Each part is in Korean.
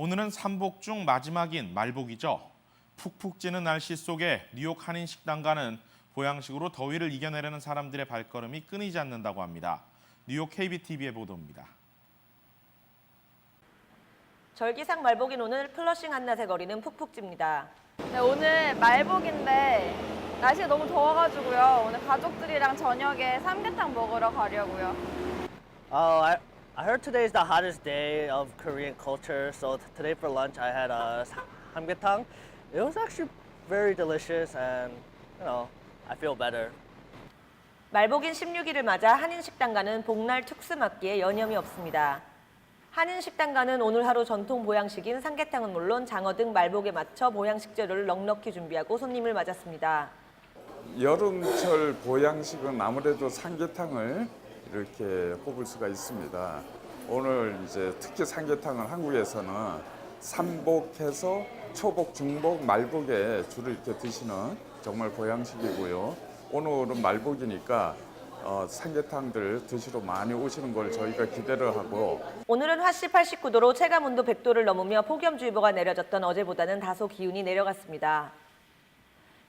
오늘은 삼복 중 마지막인 말복이죠. 푹푹 찌는 날씨 속에 뉴욕 한인 식당가는 보양식으로 더위를 이겨내려는 사람들의 발걸음이 끊이지 않는다고 합니다. 뉴욕 KBTV의 보도입니다. 절기상 말복인 오늘 플러싱 한낮의 거리는 푹푹 찝니다. 네, 오늘 말복인데 날씨가 너무 더워가지고요. 오늘 가족들이랑 저녁에 삼계탕 먹으러 가려고요. Oh, I, I heard today is the hottest day of Korean culture. So today for lunch I had a hamgyetang. It was actually very delicious, and you know, I feel better. 말복인 16일을 맞아 한인 식당가는 복날 특수 맞기에 여념이 없습니다. 한인 식당가는 오늘 하루 전통 보양식인 삼계탕은 물론 장어 등 말복에 맞춰 보양식 재료를 넉넉히 준비하고 손님을 맞았습니다. 여름철 보양식은 아무래도 삼계탕을 이렇게 꼽을 수가 있습니다. 오늘 이제 특히 삼계탕은 한국에서는 삼복해서 초복, 중복, 말복에 주로 이렇게 드시는 정말 보양식이고요. 오늘은 말복이니까 어, 삼계탕들 드시러 많이 오시는 걸 저희가 기대를 하고 오늘은 화씨 89도로 체감 온도 100도를 넘으며 폭염주의보가 내려졌던 어제보다는 다소 기온이 내려갔습니다.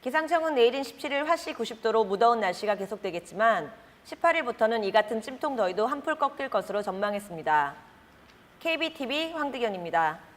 기상청은 내일인 17일 화씨 90도로 무더운 날씨가 계속되겠지만 18일부터는 이 같은 찜통 더위도 한풀 꺾일 것으로 전망했습니다. KBTV 황득현입니다.